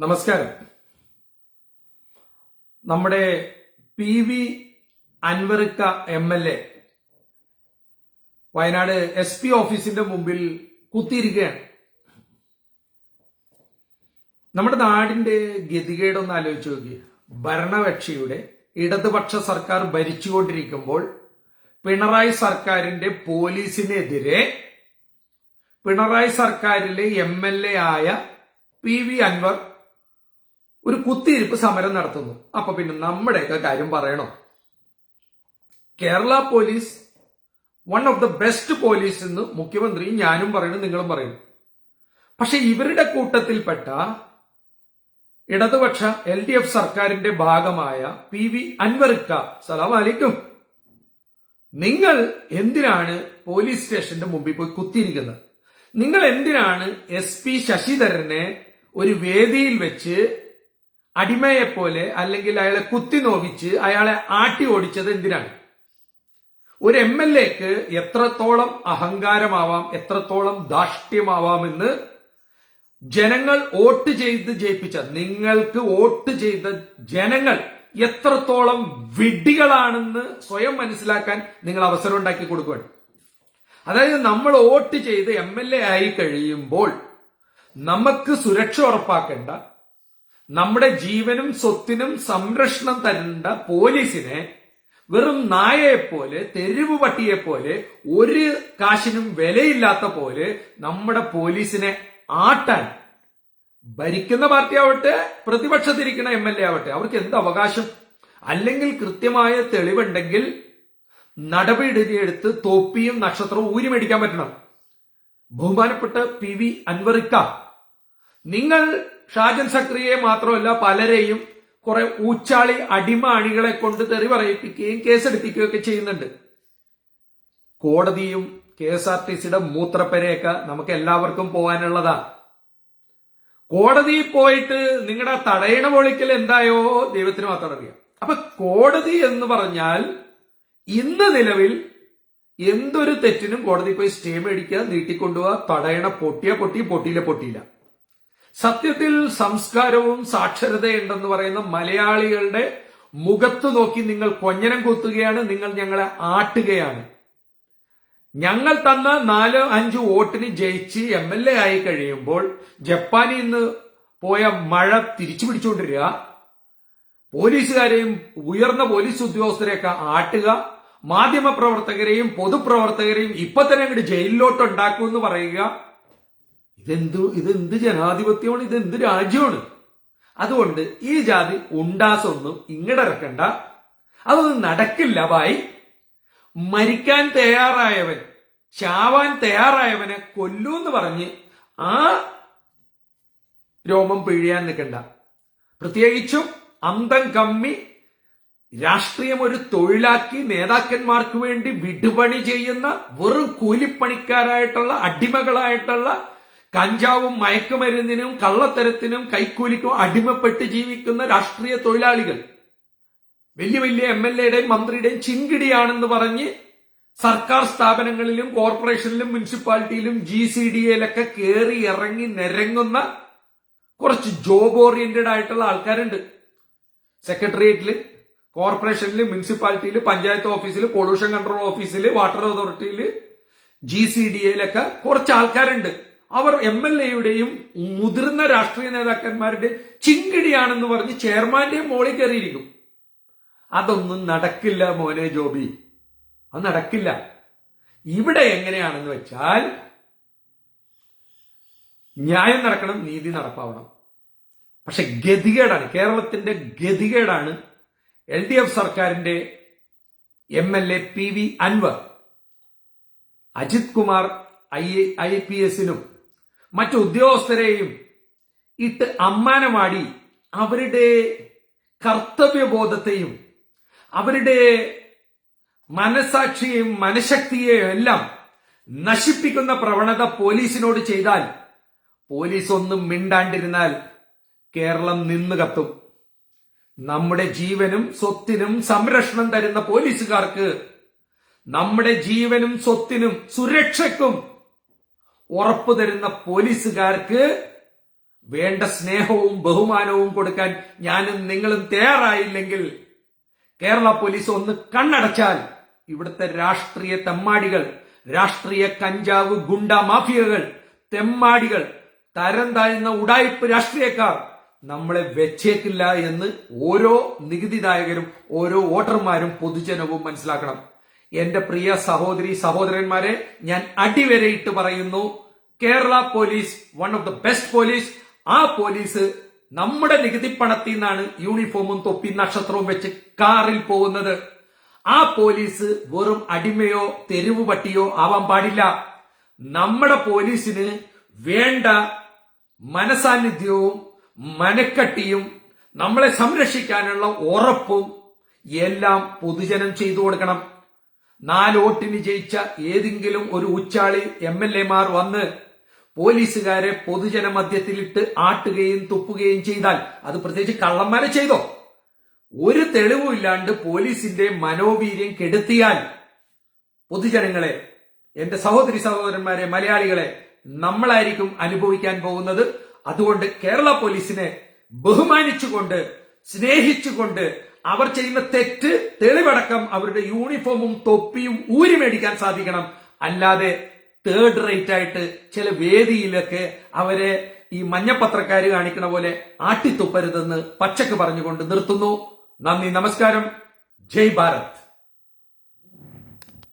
നമസ്കാരം. നമ്മുടെ P V അൻവറിക്ക M L A Wayanad S P ഓഫീസിന്റെ മുമ്പിൽ കുത്തിയിരിക്കുകയാണ്. നമ്മുടെ നാടിന്റെ ഗതികേടൊന്ന് ആലോചിച്ച് നോക്കി ഭരണകക്ഷിയുടെ ഇടതുപക്ഷ സർക്കാർ ഭരിച്ചുകൊണ്ടിരിക്കുമ്പോൾ പിണറായി സർക്കാരിന്റെ പോലീസിനെതിരെ പിണറായി സർക്കാരിലെ എം എൽ എ ആയ പി വി അൻവർ ഒരു കുത്തിയിരിപ്പ് സമരം നടത്തുന്നു. അപ്പൊ പിന്നെ നമ്മുടെയൊക്കെ കാര്യം പറയണോ? Kerala police one of the best police എന്ന് മുഖ്യമന്ത്രി ഞാനും പറയുന്നു നിങ്ങളും പറയുന്നു പക്ഷെ ഇവരുടെ കൂട്ടത്തിൽപ്പെട്ട ഇടതുപക്ഷ എൽ ഡി എഫ് സർക്കാരിന്റെ ഭാഗമായ പി വി അൻവർക്ക സലാം അലൈക്കും. നിങ്ങൾ എന്തിനാണ് പോലീസ് സ്റ്റേഷന്റെ മുമ്പിൽ പോയി കുത്തിയിരിക്കുന്നത്? നിങ്ങൾ എന്തിനാണ് എസ് പി ശശിധരനെ ഒരു വേദിയിൽ വെച്ച് അടിമയെ പോലെ അല്ലെങ്കിൽ അയാളെ കുത്തി നോവിച്ച് അയാളെ ആട്ടി ഓടിച്ചത് എന്തിനാണ്? ഒരു എം എൽ എക്ക് എത്രത്തോളം അഹങ്കാരമാവാം എത്രത്തോളം ദാഷ്ട്യമാവാമെന്ന് ജനങ്ങൾ വോട്ട് ചെയ്ത് ജയിപ്പിച്ച നിങ്ങൾക്ക് വോട്ട് ചെയ്ത ജനങ്ങൾ എത്രത്തോളം വിഡ്ഢികളാണെന്ന് സ്വയം മനസ്സിലാക്കാൻ നിങ്ങൾ അവസരം ഉണ്ടാക്കി കൊടുക്കുകയാണ് അതായത് നമ്മൾ വോട്ട് ചെയ്ത് എം എൽ എ ആയി കഴിയുമ്പോൾ നമുക്ക് സുരക്ഷ ഉറപ്പാക്കേണ്ട നമ്മുടെ ജീവനും സ്വത്തിനും സംരക്ഷണം തരേണ്ട പോലീസിനെ വെറും നായയെ പോലെ തെരുവ് പട്ടിയെ പോലെ ഒരു കാശിനും വിലയില്ലാത്ത പോലെ നമ്മുടെ പോലീസിനെ ആട്ടാൻ ഭരിക്കുന്ന പാർട്ടി ആവട്ടെ പ്രതിപക്ഷത്തിരിക്കുന്ന എം എൽ എ ആവട്ടെ അവർക്ക് എന്ത് അവകാശം? അല്ലെങ്കിൽ കൃത്യമായ തെളിവുണ്ടെങ്കിൽ നടപടിയെടുത്ത് തോപ്പിയും നക്ഷത്രവും ഊരി മേടിക്കാൻ പറ്റണം. ബഹുമാനപ്പെട്ട പി വി അൻവറിക്ക നിങ്ങൾ ഷാജൻ സക്രിയെ മാത്രമല്ല പലരെയും കുറെ ഊച്ചാളി അടിമ അണികളെ കൊണ്ട് തെറി പറയിപ്പിക്കുകയും കേസെടുപ്പിക്കുകയൊക്കെ ചെയ്യുന്നുണ്ട്. കോടതിയും കെ എസ് ആർ ടി സിയുടെ മൂത്രപ്പരയൊക്കെ നമുക്ക് എല്ലാവർക്കും പോകാനുള്ളതാ. കോടതിയിൽ പോയിട്ട് നിങ്ങളുടെ തടയണ പൊളിക്കൽ എന്തായോ ദൈവത്തിന് മാത്രം അറിയാം. അപ്പൊ കോടതി എന്ന് പറഞ്ഞാൽ ഇന്ന് നിലവിൽ എന്തൊരു തെറ്റിനും കോടതി പോയി സ്റ്റേ മേടിക്കുക നീട്ടിക്കൊണ്ടുപോവുക തടയണ പൊട്ടിയ പൊട്ടി പൊട്ടിയില്ല പൊട്ടിയില്ല. സത്യത്തിൽ സംസ്കാരവും സാക്ഷരതയുണ്ടെന്ന് പറയുന്ന മലയാളികളുടെ മുഖത്ത് നോക്കി നിങ്ങൾ കൊഞ്ഞനം കൊത്തുകയാണ് നിങ്ങൾ ഞങ്ങളെ ആട്ടുകയാണ്. ഞങ്ങൾ തന്ന നാല് അഞ്ച് വോട്ടിന് ജയിച്ച് എം എൽ എ ആയി കഴിയുമ്പോൾ ജപ്പാനിൽ നിന്ന് പോയ മഴ തിരിച്ചു പിടിച്ചുകൊണ്ടിരിക്കുക. പോലീസുകാരെയും ഉയർന്ന പോലീസ് ഉദ്യോഗസ്ഥരെയൊക്കെ ആട്ടുക. മാധ്യമപ്രവർത്തകരെയും പൊതുപ്രവർത്തകരെയും ഇപ്പൊ തന്നെ അങ്ങോട്ട് ജയിലിലോട്ട് ഉണ്ടാക്കുമെന്ന് പറയുക. ഇതെന്ത് ഇതെന്ത് ജനാധിപത്യമാണ് ഇതെന്ത് രാജ്യമാണ്? അതുകൊണ്ട് ഈ ജാതി ഉണ്ടാസൊന്നും ഇങ്ങടിറക്കണ്ട അതൊന്നും നടക്കില്ല ബായി. മരിക്കാൻ തയ്യാറായവൻ ചാവാൻ തയ്യാറായവനെ കൊല്ലൂ എന്ന് പറഞ്ഞ് ആ രോമം പിഴിയാൻ നിൽക്കണ്ട. പ്രത്യേകിച്ചും അന്തം കമ്മി രാഷ്ട്രീയം ഒരു തൊഴിലാക്കി നേതാക്കന്മാർക്ക് വേണ്ടി വിടുപണി ചെയ്യുന്ന വെറും കൂലിപ്പണിക്കാരായിട്ടുള്ള അടിമകളായിട്ടുള്ള കഞ്ചാവും മയക്കുമരുന്നിനും കള്ളത്തരത്തിനും കൈക്കൂലിക്കും അടിമപ്പെട്ട് ജീവിക്കുന്ന രാഷ്ട്രീയ തൊഴിലാളികൾ. വലിയ വലിയ എം എൽ എയുടെയും മന്ത്രിയുടെയും ചിങ്കിടിയാണെന്ന് പറഞ്ഞ് സർക്കാർ സ്ഥാപനങ്ങളിലും കോർപ്പറേഷനിലും മുനിസിപ്പാലിറ്റിയിലും ജി സി ഡി എയിലൊക്കെ കയറി ഇറങ്ങി നിരങ്ങുന്ന കുറച്ച് ജോബ് ഓറിയന്റഡ് ആയിട്ടുള്ള ആൾക്കാരുണ്ട്. സെക്രട്ടേറിയറ്റിൽ കോർപ്പറേഷനിൽ മുനിസിപ്പാലിറ്റിയിൽ പഞ്ചായത്ത് ഓഫീസിൽ പൊല്യൂഷൻ കൺട്രോൾ ഓഫീസിൽ വാട്ടർ അതോറിറ്റിയിൽ ജി സി ഡി എയിലൊക്കെ കുറച്ച് ആൾക്കാരുണ്ട്. അവർ എം എൽ എയുടെയും മുതിർന്ന രാഷ്ട്രീയ നേതാക്കന്മാരുടെ ചിങ്കിടിയാണെന്ന് പറഞ്ഞ് ചെയർമാന്റെയും മോളിൽ കയറിയിരിക്കും. അതൊന്നും നടക്കില്ല മോനെ ജോബി. അത് നടക്കില്ല. ഇവിടെ എങ്ങനെയാണെന്ന് വെച്ചാൽ ന്യായം നടക്കണം നീതി നടപ്പാവണം. പക്ഷെ ഗതികേടാണ് കേരളത്തിന്റെ ഗതികേടാണ് എൽ ഡി എഫ് സർക്കാരിന്റെ M L A P V Anvar. Ajith Kumar I I P എസിനും മറ്റു ഉദ്യോഗസ്ഥരെയും ഇട്ട് അമ്മാനമാടി അവരുടെ കർത്തവ്യബോധത്തെയും അവരുടെ മനസാക്ഷിയെയും മനഃശക്തിയെയും എല്ലാം നശിപ്പിക്കുന്ന പ്രവണത പോലീസിനോട് ചെയ്താൽ പോലീസ് ഒന്നും മിണ്ടാണ്ടിരുന്നാൽ കേരളം നിന്ന് കത്തും. നമ്മുടെ ജീവനും സ്വത്തിനും സംരക്ഷണം തരുന്ന പോലീസുകാർക്ക് നമ്മുടെ ജീവനും സ്വത്തിനും സുരക്ഷയ്ക്കും ഉറപ്പു തരുന്ന പോലീസുകാർക്ക് വേണ്ട സ്നേഹവും ബഹുമാനവും കൊടുക്കാൻ ഞാനും നിങ്ങളും തയ്യാറായില്ലെങ്കിൽ കേരള പോലീസ് ഒന്ന് കണ്ണടച്ചാൽ ഇവിടുത്തെ രാഷ്ട്രീയ തെമ്മാടികൾ രാഷ്ട്രീയ കഞ്ചാവ് ഗുണ്ട മാഫിയകൾ തെമ്മാടികൾ തരം താഴ്ന്ന ഉടായ്പ് രാഷ്ട്രീയക്കാർ നമ്മളെ വെച്ചേക്കില്ല എന്ന് ഓരോ നികുതിദായകരും ഓരോ വോട്ടർമാരും പൊതുജനവും മനസ്സിലാക്കണം. എന്റെ പ്രിയ സഹോദരി സഹോദരന്മാരെ ഞാൻ അടിവരയിട്ട് പറയുന്നു Kerala police one of the best police ആ പോലീസ് നമ്മുടെ നികുതി പണത്തിൽ നിന്നാണ് യൂണിഫോമും തൊപ്പി നക്ഷത്രവും വെച്ച് കാറിൽ പോകുന്നത്. ആ പോലീസ് വെറും അടിമയോ തെരുവ് പട്ടിയോ ആവാൻ പാടില്ല. നമ്മുടെ പോലീസിന് വേണ്ട മനസാന്നിധ്യവും മനക്കട്ടിയും നമ്മളെ സംരക്ഷിക്കാനുള്ള ഉറപ്പും എല്ലാം പൊതുജനം ചെയ്തു കൊടുക്കണം. നാലോട്ടിന് ജയിച്ച ഏതെങ്കിലും ഒരു ഉച്ചാളി എം എൽ എമാർ വന്ന് പോലീസുകാരെ പൊതുജന മധ്യത്തിലിട്ട് ആട്ടുകയും തുപ്പുകയും ചെയ്താൽ അത് പ്രത്യേകിച്ച് കള്ളന്മാരെ ചെയ്തോ? ഒരു തെളിവുമില്ലാണ്ട് പോലീസിന്റെ മനോവീര്യം കെടുത്തിയാൽ പൊതുജനങ്ങളെ എന്റെ സഹോദരി സഹോദരന്മാരെ മലയാളികളെ നമ്മളായിരിക്കും അനുഭവിക്കാൻ പോകുന്നത്. അതുകൊണ്ട് കേരള പോലീസിനെ ബഹുമാനിച്ചുകൊണ്ട് സ്നേഹിച്ചുകൊണ്ട് അവർ ചെയ്യുന്ന തെറ്റ് തെളിവടക്കം അവരുടെ യൂണിഫോമും തൊപ്പിയും ഊരി മേടിക്കാൻ സാധിക്കണം. അല്ലാതെ തേർഡ് റേറ്റ് ആയിട്ട് ചില വേദിയിലൊക്കെ അവരെ ഈ മഞ്ഞപ്പത്രക്കാര് കാണിക്കണ പോലെ ആട്ടിത്തുപ്പരുതെന്ന് പച്ചക്ക് പറഞ്ഞുകൊണ്ട് നിർത്തുന്നു. നന്ദി നമസ്കാരം. ജയ് ഭാരത്.